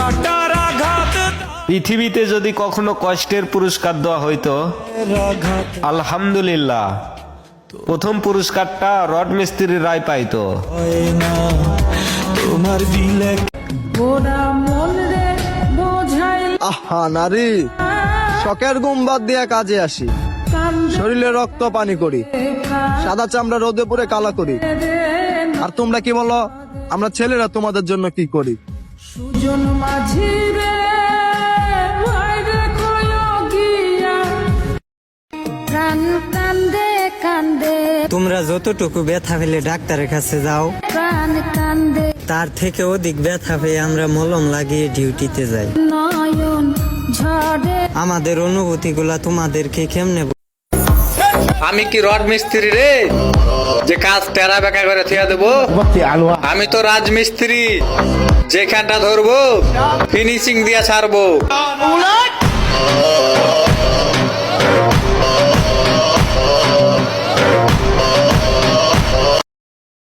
কাটার আঘাত। পৃথিবীতে যদি কখনো কষ্টের পুরস্কার দেওয়া হইতো আলহামদুলিল্লাহ প্রথম পুরস্কারটা রড মিস্ত্রি রায় পাইতো। তোমার দিলে মন আহা নারী শখের গুম বাদ দিয়া কাজে আসি। শরীরে রক্ত পানি করি সাদা চামড়া রোদে পুরে কালা করি। আর তোমরা কি বলো আমরা ছেলেরা তোমাদের জন্য কি করি? সুজন মাঝি রে তোমরা যতটুকু ব্যথা পেলে ডাক্তারের কাছে যাও। তার থেকে অধিক ব্যথা পেয়ে আমরা মলম লাগিয়ে ডিউটিতে যাই। আমাদের অনুভূতিগুলা তোমাদেরকে কেমনে আমি কি রড মিস্ত্রি রে? যে কাজ টেরা বেকা করে থিয়া দেবো। আমি তো রাজমিস্ত্রি যেখানটা ধরবো ফিনিশিং দিয়ে ছাড়বো।